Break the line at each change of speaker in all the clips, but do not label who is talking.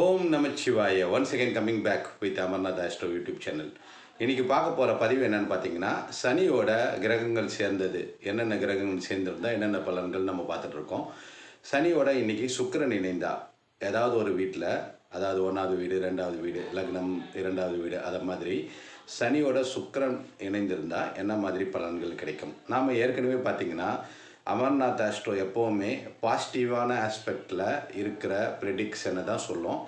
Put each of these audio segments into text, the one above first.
Om Namachivaya. One second coming back with Amarnath astro YouTube channel இன்றைக்கி பார்க்க போகிற பதிவு என்னென்னு பார்த்தீங்கன்னா சனியோட கிரகங்கள் சேர்ந்தது. என்னென்ன கிரகங்கள் சேர்ந்திருந்தா என்னென்ன பலன்கள் நம்ம பார்த்துட்ருக்கோம் சனியோட இன்றைக்கி சுக்கரன் இணைந்தா. ஏதாவது ஒரு வீட்டில் அதாவது ஒன்றாவது வீடு ரெண்டாவது வீடு லக்னம் இரண்டாவது வீடு அதை மாதிரி சனியோட சுக்கரன் இணைந்திருந்தால் என்ன மாதிரி பலன்கள் கிடைக்கும்? நாம் ஏற்கனவே பார்த்தீங்கன்னா அமர்நாத் ஆஸ்ட்ரோ எப்போவுமே பாசிட்டிவான ஆஸ்பெக்டில் இருக்கிற ப்ரிடிக்ஷனை தான் சொல்லும்.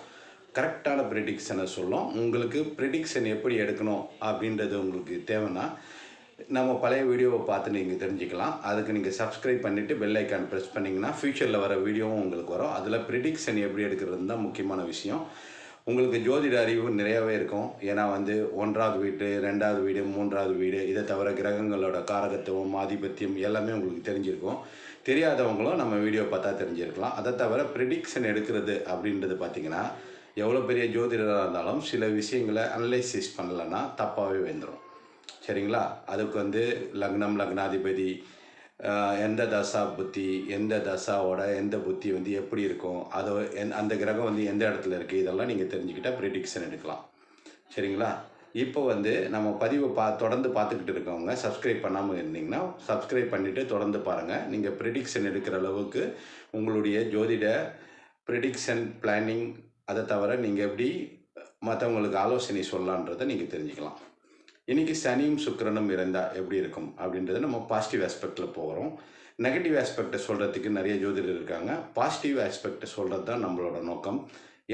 கரெக்டான ப்ரிடிக்ஷனை சொல்லும். உங்களுக்கு ப்ரிடிக்ஷன் எப்படி எடுக்கணும் அப்படின்றது உங்களுக்கு தேவைன்னா நம்ம பழைய வீடியோவை பார்த்து நீங்கள் தெரிஞ்சுக்கலாம். அதுக்கு நீங்கள் சப்ஸ்கிரைப் பண்ணிவிட்டு பெல் ஐக்கான் ப்ரெஸ் பண்ணிங்கன்னா ஃப்யூச்சரில் வர வீடியோவும் உங்களுக்கு வரும். அதில் ப்ரிடிக்ஷன் எப்படி எடுக்கிறது தான் முக்கியமான விஷயம். உங்களுக்கு ஜோதிட அறிவு நிறையாவே இருக்கும். ஏன்னா வந்து ஒன்றாவது வீடு ரெண்டாவது வீடு மூன்றாவது வீடு இதை தவிர கிரகங்களோட காரகத்துவம் ஆதிபத்தியம் எல்லாமே உங்களுக்கு தெரிஞ்சிருக்கும். தெரியாதவங்களும் நம்ம வீடியோ பார்த்தா தெரிஞ்சிருக்கலாம். அதை தவிர ப்ரிடிக்ஷன் எடுக்கிறது அப்படின்றது பார்த்திங்கன்னா எவ்வளோ பெரிய ஜோதிடராக இருந்தாலும் சில விஷயங்களை அனலைசிஸ் பண்ணலைன்னா தப்பாகவே வந்துடும் சரிங்களா? அதுக்கு வந்து லக்னம் லக்னாதிபதி எந்த தசா புத்தி எந்த தசாவோட எந்த புத்தி வந்து எப்படி இருக்கும்? அதை எந்- அந்த கிரகம் வந்து எந்த இடத்துல இருக்குது இதெல்லாம் நீங்கள் தெரிஞ்சுக்கிட்டால் ப்ரிடிக்ஷன் எடுக்கலாம். சரிங்களா? இப்போ வந்து நம்ம பதிவை பா தொடர்ந்து பார்த்துக்கிட்டு இருக்கவங்க சப்ஸ்கிரைப் பண்ணாமல் இருந்தீங்கன்னா சப்ஸ்கிரைப் பண்ணிவிட்டு தொடர்ந்து பாருங்கள் நீங்கள் ப்ரிடிக்ஷன் எடுக்கிற அளவுக்கு உங்களுடைய ஜோதிட ப்ரிடிக்ஷன் பிளானிங் அதை தவிர நீங்கள் எப்படி மற்றவங்களுக்கு ஆலோசனை சொல்லலான்றதை நீங்கள் தெரிஞ்சுக்கலாம். இன்றைக்கி சனியும் சுக்கிரனும் இருந்தால் எப்படி இருக்கும்? அப்படின்றத நம்ம பாசிட்டிவ் ஆஸ்பெக்டில் போகிறோம் நெகட்டிவ் ஆஸ்பெக்டை சொல்கிறதுக்கு நிறைய ஜோதிடர் இருக்காங்க. பாசிட்டிவ் ஆஸ்பெக்டை சொல்கிறது தான் நம்மளோட நோக்கம்.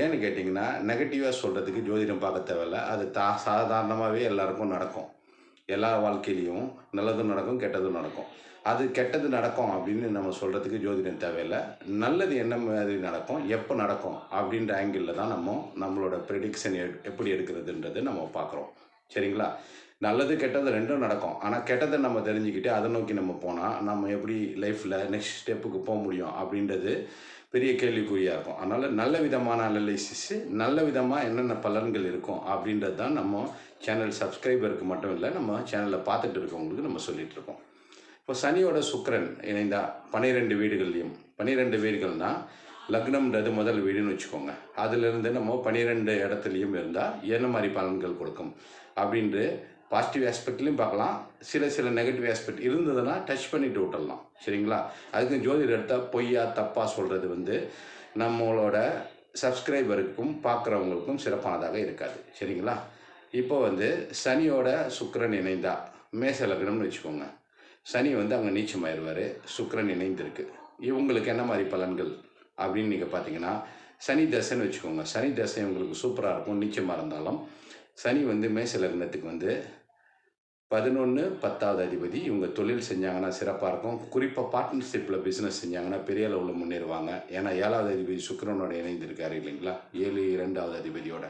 ஏன்னு கேட்டிங்கன்னா நெகட்டிவாக சொல்கிறதுக்கு ஜோதிடம் பார்க்க தேவையில்ல. அது தா சாதாரணமாகவே எல்லாருக்கும் நடக்கும். எல்லா வாழ்க்கையிலையும் நல்லதும் நடக்கும் கெட்டதும் நடக்கும். அது கெட்டது நடக்கும் அப்படின்னு நம்ம சொல்கிறதுக்கு ஜோதிடம் தேவையில்லை. நல்லது என்ன மாதிரி நடக்கும் எப்போ நடக்கும் அப்படின்ற ஆங்கிளில் தான் நம்ம நம்மளோட ப்ரெடிக்ஷன் எப்படி எடுக்கிறதுன்றது நம்ம பார்க்குறோம். சரிங்களா? நல்லது கெட்டது ரெண்டும் நடக்கும். ஆனால் கெட்டதை நம்ம தெரிஞ்சுக்கிட்டு அதை நோக்கி நம்ம போனால் நம்ம எப்படி லைஃப்பில் நெக்ஸ்ட் ஸ்டெப்புக்கு போக முடியும் அப்படின்றது பெரிய கேள்விக்குறியாக இருக்கும். அதனால் நல்ல விதமான அனலைசிஸு நல்ல விதமாக என்னென்ன பலன்கள் இருக்கும் அப்படின்றது தான் நம்ம சேனல் சப்ஸ்கிரைபருக்கு மட்டும் இல்லை நம்ம சேனலில் பார்த்துட்டு இருக்கவங்களுக்கு நம்ம சொல்லிகிட்டு இருக்கோம். இப்போ சனியோட சுக்கரன் இணைந்தா பன்னிரெண்டு வீடுகள்லையும் பன்னிரெண்டு வீடுகள்னால் லக்னம்ன்றது முதல் வீடுன்னு வச்சுக்கோங்க. அதிலிருந்து நம்ம பன்னிரெண்டு இடத்துலையும் இருந்தால் என்ன மாதிரி பலன்கள் கொடுக்கும்? அப்படின்ட்டு பாசிட்டிவ் ஆஸ்பெக்ட்லையும் பார்க்கலாம். சில சில நெகட்டிவ் ஆஸ்பெக்ட் இருந்ததுன்னா டச் பண்ணிட்டு விட்டுடலாம். சரிங்களா? அதுக்கு ஜோதிடர் எடுத்தால் பொய்யா தப்பாக சொல்கிறது வந்து நம்மளோட சப்ஸ்கிரைபருக்கும் பார்க்குறவங்களுக்கும் சிறப்பானதாக இருக்காது. சரிங்களா? இப்போ வந்து சனியோட சுக்கரன் இணைந்தா மேச லக்னம்னு வச்சுக்கோங்க. சனி வந்து அங்கே நீச்சமாயிருவார். சுக்கரன் இணைந்திருக்கு. இவங்களுக்கு என்ன மாதிரி பலன்கள்? அப்படின்னு நீங்கள் பார்த்தீங்கன்னா சனி தசைன்னு வச்சுக்கோங்க. சனி தசை உங்களுக்கு சூப்பராக இருக்கும். நீச்சமாக இருந்தாலும் சனி வந்து மேச லக்னத்துக்கு வந்து பதினொன்று பத்தாவது அதிபதி இவங்க தொழில் செஞ்சாங்கன்னா சிறப்பாக இருக்கும். குறிப்பாக பார்ட்னர்ஷிப்பில் பிஸ்னஸ் செஞ்சாங்கன்னா பெரிய அளவில் முன்னேறுவாங்க. ஏன்னா ஏழாவது அதிபதி சுக்கரனோட இணைந்திருக்காரு இல்லைங்களா? ஏழு இரண்டாவது அதிபதியோட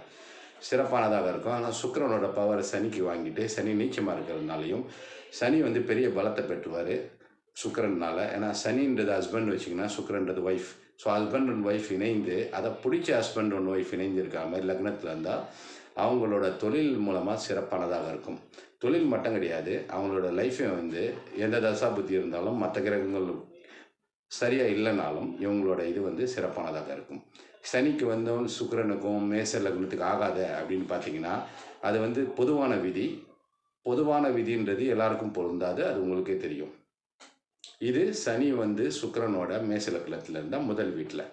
சிறப்பானதாக இருக்கும். ஆனால் சுக்கரனோட பவரை சனிக்கு வாங்கிட்டு சனி நீச்சமாக இருக்கிறதுனாலையும் சனி வந்து பெரிய பலத்தை பெற்றுவார் சுக்கிரன்னால ஏன்னா சனின்றது ஹஸ்பண்ட் வச்சிங்கன்னா சுக்கிரன்றது wife so husband and wife இணைந்து அதை பிடிச்ச ஹஸ்பண்ட் அண்ட் ஒய்ஃப் இணைந்து இருக்கிற மாதிரி லக்னத்தில் இருந்தால் அவங்களோட தொழில் மூலமாக சிறப்பானதாக இருக்கும். தொழில் மட்டும் கிடையாது அவங்களோட லைஃப்பை வந்து எந்த தசா புத்தி இருந்தாலும் மற்ற கிரகங்கள் சரியாக இல்லைனாலும் இவங்களோட இது வந்து சிறப்பானதாக இருக்கும். சனிக்கு வந்தவன் சுக்கரனுக்கும் மேச லக்னத்துக்கு ஆகாத அப்படின்னு பார்த்தீங்கன்னா அது வந்து பொதுவான விதி. பொதுவான விதின்றது எல்லாருக்கும் பொருந்தாது அது உங்களுக்கே தெரியும். இது சனி வந்து சுக்கரனோட மேச லக்னத்தில் இருந்தால் முதல் வீட்டில்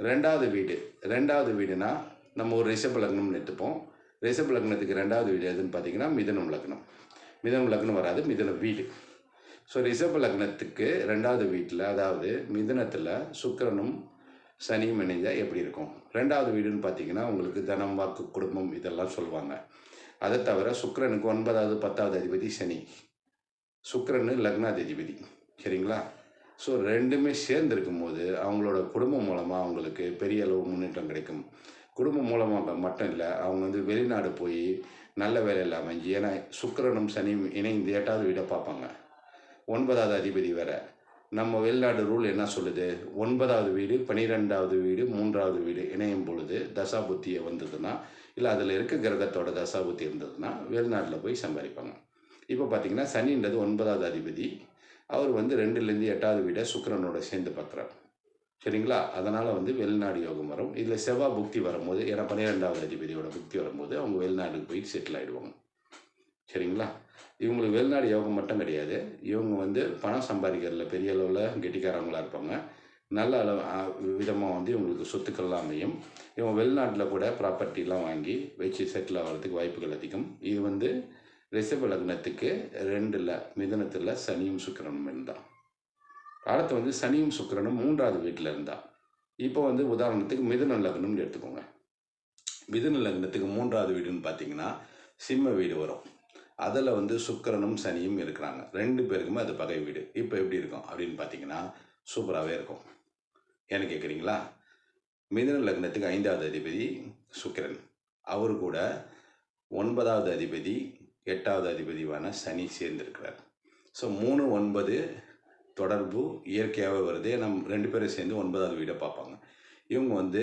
ரெண்டாவது வீடு ரெண்டாவது வீடுனா நம்ம ஒரு ரிஷப லக்னம்னு எடுத்துப்போம். ரிஷப் லக்னத்துக்கு ரெண்டாவது வீடு எதுன்னு பார்த்தீங்கன்னா மிதனம் லக்னம். மிதனம் லக்னம் வராது மிதன வீடு. ஸோ ரிஷப லக்னத்துக்கு ரெண்டாவது வீட்டில் அதாவது மிதனத்தில் சுக்கரனும் சனியும் இணைஞ்சால் எப்படி இருக்கும்? ரெண்டாவது வீடுன்னு பார்த்தீங்கன்னா உங்களுக்கு தனம் வாக்கு குடும்பம் இதெல்லாம் சொல்லுவாங்க. அதை தவிர சுக்கரனுக்கு ஒன்பதாவது பத்தாவது அதிபதி சனி. சுக்கரனு லக்னாதிபதி. சரிங்களா? ஸோ ரெண்டுமே சேர்ந்து இருக்கும்போது அவங்களோட குடும்பம் மூலமாக அவங்களுக்கு பெரிய அளவு முன்னேற்றம் கிடைக்கும். குடும்பம் மூலமாக மட்டும் இல்லை அவங்க வந்து வெளிநாடு போய் நல்ல வேலையில் அமைஞ்சு ஏன்னா சுக்கரனும் சனியும் இணைந்து எட்டாவது வீடை பார்ப்பாங்க. ஒன்பதாவது அதிபதி வேற. நம்ம வெளிநாடு ரூல் என்ன சொல்லுது? ஒன்பதாவது வீடு பன்னிரெண்டாவது வீடு மூன்றாவது வீடு இணையும் பொழுது தசாபுத்தியை வந்ததுன்னா இல்லை அதில் இருக்க கிரகத்தோட தசாபுத்தி இருந்ததுன்னா வெளிநாட்டில் போய் சம்பாதிப்பாங்க. இப்போ பார்த்தீங்கன்னா சனின்றது ஒன்பதாவது அதிபதி. அவர் வந்து ரெண்டுலேருந்து எட்டாவது வீடை சுக்கிரனோட சேர்ந்து பார்க்குறார். சரிங்களா? அதனால் வந்து வெளிநாடு யோகம் வரும். இதில் செவ்வாய் புக்தி வரும்போது ஏன்னா பன்னிரெண்டாவது அதிபதியோட புக்தி வரும்போது அவங்க வெளிநாட்டுக்கு போயிட்டு செட்டில் ஆகிடுவாங்க சரிங்களா? இவங்களுக்கு வெளிநாடு யோகம் மட்டும் கிடையாது. இவங்க வந்து பணம் சம்பாதிக்கிறதுல பெரிய அளவில் கெட்டிக்காரவங்களாக இருப்பாங்க. நல்ல அளவு விதமாக வந்து இவங்களுக்கு சொத்துக்கள்லாம் அமையும். இவங்க வெளிநாட்டில் கூட ப்ராப்பர்ட்டிலாம் வாங்கி வச்சு செட்டில் ஆகிறதுக்கு வாய்ப்புகள் அதிகம். இது வந்து ரிஷப லக்னத்துக்கு ரெண்டில் மிதனத்தில் சனியும் சுக்கிரனும் தான் அடுத்து வந்து சனியும் சுக்கிரனும் மூன்றாவது வீட்டில் இருந்தா. இப்போ வந்து உதாரணத்துக்கு மிதுன லக்னம்னு எடுத்துக்கோங்க. மிதுன லக்னத்துக்கு மூன்றாவது வீடுன்னு பார்த்தீங்கன்னா சிம்ம வீடு வரும். அதில் வந்து சுக்கரனும் சனியும் இருக்கிறாங்க. ரெண்டு பேருக்குமே அது பகை வீடு. இப்போ எப்படி இருக்கும் அப்படின்னு பார்த்தீங்கன்னா சூப்பராகவே இருக்கும். ஏன்னு கேட்குறீங்களா மிதுன லக்னத்துக்கு ஐந்தாவது அதிபதி சுக்கிரன். அவரு கூட ஒன்பதாவது அதிபதி எட்டாவது அதிபதியான சனி சேர்ந்திருக்கிறார். ஸோ மூணு ஒன்பது தொடர்பு இயற்கையாகவே வருது. நம் ரெண்டு பேரும் சேர்ந்து ஒன்பதாவது வீடை பார்ப்பாங்க. இவங்க வந்து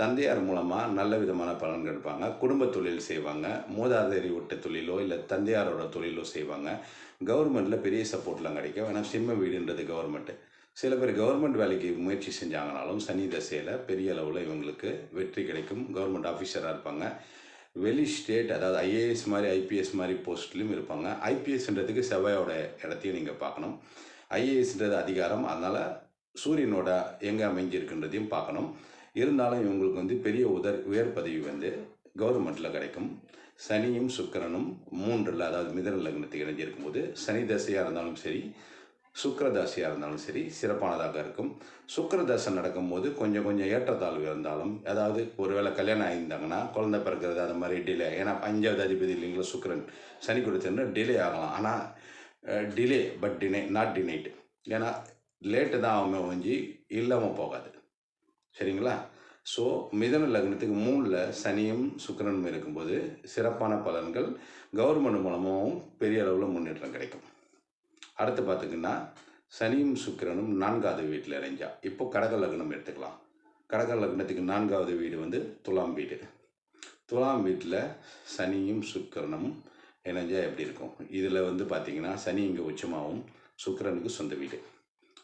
தந்தையார் மூலமாக நல்ல விதமான பலன்கள் எடுப்பாங்க. குடும்ப தொழில் செய்வாங்க. மூதாதையரி விட்ட தொழிலோ இல்லை தந்தையாரோட தொழிலோ செய்வாங்க. கவர்மெண்ட்டில் பெரிய சப்போர்ட்லாம் கிடைக்கும் ஏன்னா சிம்ம வீடுன்றது கவர்மெண்ட்டு சில பேர் கவர்மெண்ட் வேலைக்கு முயற்சி செஞ்சாங்கனாலும் சனி தசையில் பெரிய அளவில் இவங்களுக்கு வெற்றி கிடைக்கும். கவர்மெண்ட் ஆஃபீஸராக இருப்பாங்க. வெளி ஸ்டேட் அதாவது ஐஏஎஸ் மாதிரி ஐபிஎஸ் மாதிரி போஸ்ட்லேயும் இருப்பாங்க. ஐபிஎஸ்ன்றதுக்கு செவ்வாயோட இடத்தையும் நீங்கள் பார்க்கணும். ஐஏஎஸ்ன்றது அதிகாரம். அதனால் சூரியனோட எங்கே அமைஞ்சிருக்குன்றதையும் பார்க்கணும். இருந்தாலும் இவங்களுக்கு வந்து பெரிய உதர் உயர் பதவி வந்து கவர்மெண்ட்டில் கிடைக்கும். சனியும் சுக்கரனும் மூன்றில் அதாவது மிதன லக்னத்துக்கு இணைஞ்சிருக்கும் போது சனி தசையாக இருந்தாலும் சரி சுக்கரதாசியாக இருந்தாலும் சரி சிறப்பானதாக இருக்கும். சுக்கரதாசை நடக்கும்போது கொஞ்சம் கொஞ்சம் ஏற்றத்தாழ்வு இருந்தாலும் அதாவது ஒருவேளை கல்யாணம் ஆகியிருந்தாங்கன்னா குழந்தை பிறக்கிறது அந்த மாதிரி டிலே ஏன்னா அஞ்சாவது அதிபதி இல்லைங்களா சுக்கிரன். சனி கொடுத்ததுன்னா டிலே ஆகலாம். ஆனால் delay but deny not denied ஏன்னா லேட்டு தான் அவங்க ஒஞ்சி இல்லாமல் போகாது. சரிங்களா? ஸோ மிதன லக்னத்துக்கு மூணில் சனியும் சுக்கரனும் இருக்கும்போது சிறப்பான பலன்கள் கவர்மெண்ட் மூலமாகவும் பெரிய அளவில் முன்னேற்றம் கிடைக்கும். அடுத்து பார்த்திங்கன்னா சனியும் சுக்கிரனும் நான்காவது வீட்டில் இணைஞ்சா. இப்போ கடக லக்னம் எடுத்துக்கலாம். கடக லக்னத்துக்கு நான்காவது வீடு வந்து துலாம் வீடு. துலாம் வீட்டில் சனியும் சுக்கிரனும் இணைஞ்சா எப்படி இருக்கும்? இதில் வந்து பார்த்திங்கன்னா சனி இங்கே உச்சமாகவும் சுக்கிரனுக்கு சொந்த வீடு.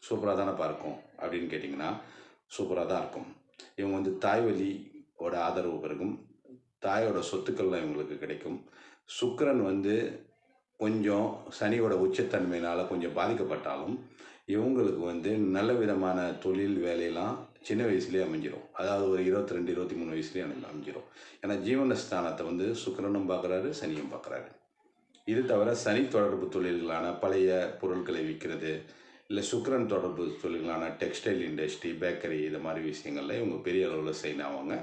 சூப்பராக தானே பார்க்கும் அப்படின்னு கேட்டிங்கன்னா சூப்பராக தான் இருக்கும். இவங்க வந்து தாய் வழியோட ஆதரவு பிறகும் தாயோட சொத்துக்கள்லாம் இவங்களுக்கு கிடைக்கும். சுக்கிரன் வந்து கொஞ்சம் சனியோட உச்சத்தன்மையினால் கொஞ்சம் பாதிக்கப்பட்டாலும் இவங்களுக்கு வந்து நல்ல விதமான தொழில் வேலையெல்லாம் சின்ன வயசுலேயே அமைஞ்சிரும். அதாவது ஒரு இருபத்தி ரெண்டு இருபத்தி மூணு வயசுலேயே அமைஞ்சிரும். ஏன்னா ஜீவனஸ்தானத்தை வந்து சுக்கரனும் பார்க்குறாரு சனியும் பார்க்குறாரு இது தவிர சனி தொடர்பு தொழில்களான பழைய பொருட்களை விற்கிறது இல்லை சுக்கரன் தொடர்பு தொழில்களான டெக்ஸ்டைல் இண்டஸ்ட்ரி பேக்கரி இது மாதிரி விஷயங்கள்ல இவங்க பெரிய அளவில் சைன் ஆவாங்க.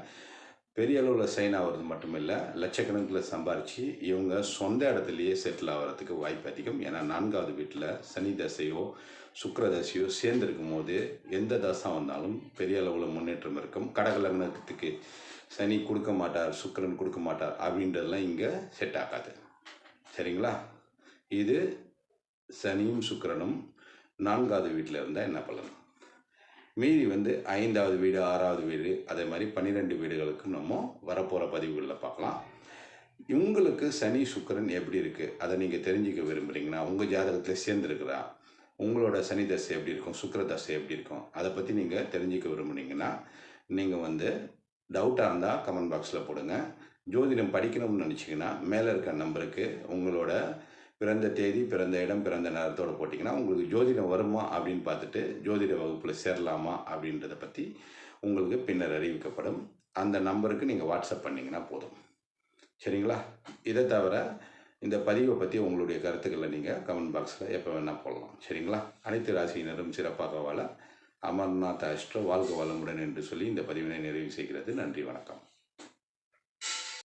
பெரிய அளவில் சைன் ஆகிறது மட்டும் இல்லை லட்சக்கணக்கில் சம்பாரித்து இவங்க சொந்த இடத்துலையே செட்டில் ஆகிறதுக்கு வாய்ப்பு அதிகம். ஏன்னா நான்காவது வீட்டில் சனி தசையோ சுக்கர தசையோ சேர்ந்துருக்கும் போது எந்த தசை வந்தாலும் பெரிய அளவில் முன்னேற்றம் இருக்கும். கடக லக்னத்துக்கு சனி கொடுக்க மாட்டார் சுக்கரன் கொடுக்க மாட்டார் அப்படின்றதெல்லாம் இங்கே செட் ஆகாது. சரிங்களா? இது சனியும் சுக்கரனும் நான்காவது வீட்டில் இருந்தால் என்ன பலன்? மீதி வந்து ஐந்தாவது வீடு ஆறாவது வீடு அதே மாதிரி பன்னிரெண்டு வீடுகளுக்கு நம்ம வரப்போகிற பதிவுகளில் பார்க்கலாம். உங்களுக்கு சனி சுக்கிரன் எப்படி இருக்குது அதை நீங்கள் தெரிஞ்சுக்க விரும்புகிறீங்கன்னா உங்கள் ஜாதகத்தில் சேர்ந்துருக்குறா உங்களோட சனி தசை எப்படி இருக்கும்? சுக்கர தசை எப்படி இருக்கும்? அதை பற்றி நீங்கள் தெரிஞ்சுக்க விரும்புனீங்கன்னா நீங்கள் வந்து டவுட்டாக இருந்தால் கமெண்ட் பாக்ஸில் போடுங்க. ஜோதிடம் படிக்கணும்னு நினச்சிங்கன்னா மேலே இருக்க நம்பருக்கு உங்களோட பிறந்த தேதி பிறந்த இடம் பிறந்த நேரத்தோடு போட்டிங்கன்னா உங்களுக்கு ஜோதிடம் வருமா அப்படின்னு பார்த்துட்டு ஜோதிட வகுப்பில் சேரலாமா அப்படின்றத பற்றி உங்களுக்கு பின்னர் அறிவிக்கப்படும். அந்த நம்பருக்கு நீங்கள் வாட்ஸ்அப் பண்ணிங்கன்னா போதும். சரிங்களா? இதை தவிர இந்த பதிவை பற்றி உங்களுடைய கருத்துக்களை நீங்கள் கமெண்ட் பாக்ஸில் எப்போ வேணால் போடலாம். சரிங்களா? அனைத்து ராசியினரும் சிறப்பாக வாழ அமர்நாத் அஷ்டோ வாழ்க வளமுடன் என்று சொல்லி இந்த பதிவினை நிறைவு செய்கிறது. நன்றி வணக்கம்.